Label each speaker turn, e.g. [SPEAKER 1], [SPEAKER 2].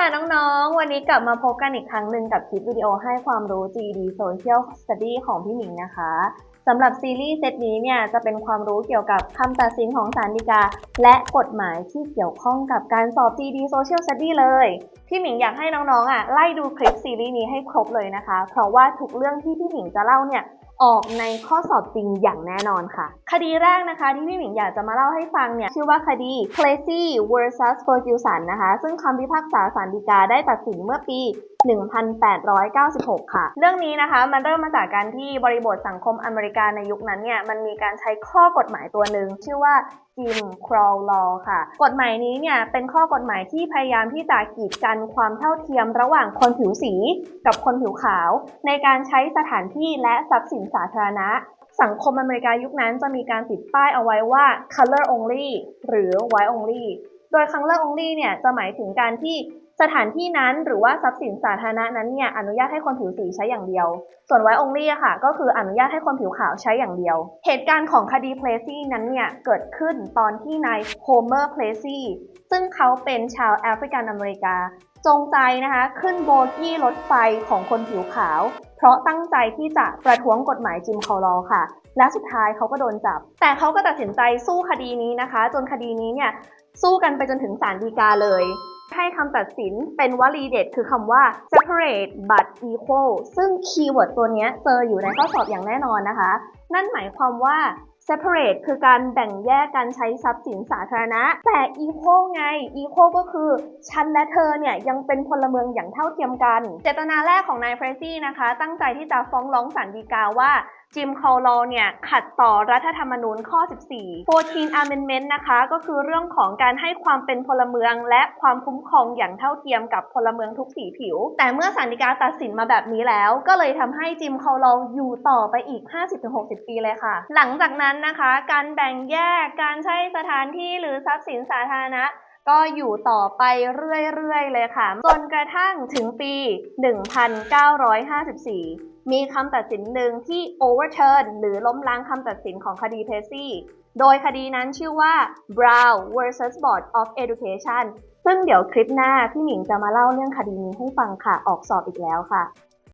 [SPEAKER 1] ค่ะน้องๆ วันนี้กลับมาพบกันอีกครั้งหนึ่งกับคลิปวิดีโอให้ความรู้ GD Social Study ของพี่หมิงนะคะสำหรับซีรีส์เซตนี้เนี่ยจะเป็นความรู้เกี่ยวกับคำตัดสินของศาลฎีกา และกฎหมายที่เกี่ยวข้องกับการสอบ GD Social Study เลย พี่หมิงอยากให้น้องๆอะไล่ดูคลิปซีรีส์นี้ให้ครบเลยนะคะ เพราะว่าทุกเรื่องที่พี่หมิงจะเล่าเนี่ย ออกในข้อสอบจริงอย่างแน่นอนค่ะ คดีแรกนะคะที่พี่หมิงอยากจะมาเล่าให้ฟังเนี่ย ชื่อว่าคดี Plessy vs Ferguson นะคะ ซึ่งคำพิพากษาศาลฎีกาได้ตัดสินเมื่อปี 1896 ค่ะ เรื่องนี้นะคะ มันเริ่มมาจากการที่บริบทสังคมอเมริกาในยุคนั้นเนี่ย มันมีการใช้ข้อกฎหมายตัวหนึ่งชื่อว่า จิมครอลลอค่ะ กฎหมายนี้เนี่ยเป็นข้อกฎหมายที่พยายามที่จะกีดกันความเท่าเทียมระหว่างคนผิวสีกับคนผิวขาว ในการใช้สถานที่และทรัพย์สินสาธารณะ สังคมอเมริกายุคนั้นจะมีการติดป้ายเอาไว้ว่า color only หรือ white only โดย color only เนี่ยจะหมายถึงการที่สถานที่นั้นหรือว่าทรัพย์สินสาธารณะนั้นเนี่ยอนุญาตให้คนผิวสีใช้อย่างเดียว ส่วนไว้องลี่อะค่ะ ก็คืออนุญาตให้คนผิวขาวใช้อย่างเดียว เหตุการณ์ของคดีเพลซี่นั้นเนี่ยเกิดขึ้นตอนที่นายโฮเมอร์เพลซี่ซึ่งเขาเป็นชาวแอฟริกันอเมริกา จงใจนะคะขึ้นโบกี้รถไฟของคนผิวขาว เพราะตั้งใจที่จะประท้วงกฎหมายจิมคอลอค่ะ และสุดท้ายเขาก็โดนจับ แต่เขาก็ตัดสินใจสู้คดีนี้นะคะ จนคดีนี้เนี่ยสู้กันไปจนถึงศาลฎีกาเลยให้คำตัดสินเป็นวลีเด็ดคือคำว่า separate but equal ซึ่งคีย์เวิร์ดตัวนี้เจออยู่ในข้อสอบอย่างแน่นอนนะคะ นั่นหมายความว่า separate คือการแบ่งแยกการใช้ทรัพย์สินสาธารณะ แต่ equal ไง equal ก็คือ ฉันและเธอเนี่ยยังเป็นพลเมืองอย่างเท่าเทียมกัน เจตนาแรกของนายเฟรซี่นะคะ ตั้งใจที่จะฟ้องร้องศาลฎีกาว่าจิมคอลลเนี่ยขัดต่อรัฐธรรมนูญข้อ 14 14 Amendment นะคะ ก็คือเรื่องของการให้ความเป็นพลเมือง และความคุ้มครองอย่างเท่าเทียมกับพลเมืองทุกสีผิว แต่เมื่อศาลฎีกาตัดสินมาแบบนี้แล้ว ก็เลยทำให้จิมคอลลอยู่ต่อไปอีก 50-60 ปีเลยค่ะ หลังจากนั้นนะคะ การแบ่งแยกการใช้สถานที่หรือทรัพย์สินสาธารณะ ก็อยู่ต่อไปเรื่อยๆเลยค่ะ จนกระทั่งถึงปี 1954 มีคำตัดสินหนึ่งที่ overturn หรือล้มล้างคำตัดสินของคดีเพซี่โดยคดีนั้นชื่อว่า Brown vs Board of Education ซึ่งเดี๋ยวคลิปหน้าพี่หมิงจะมาเล่าเรื่องคดีนี้ให้ฟังค่ะ ออกสอบอีกแล้วค่ะ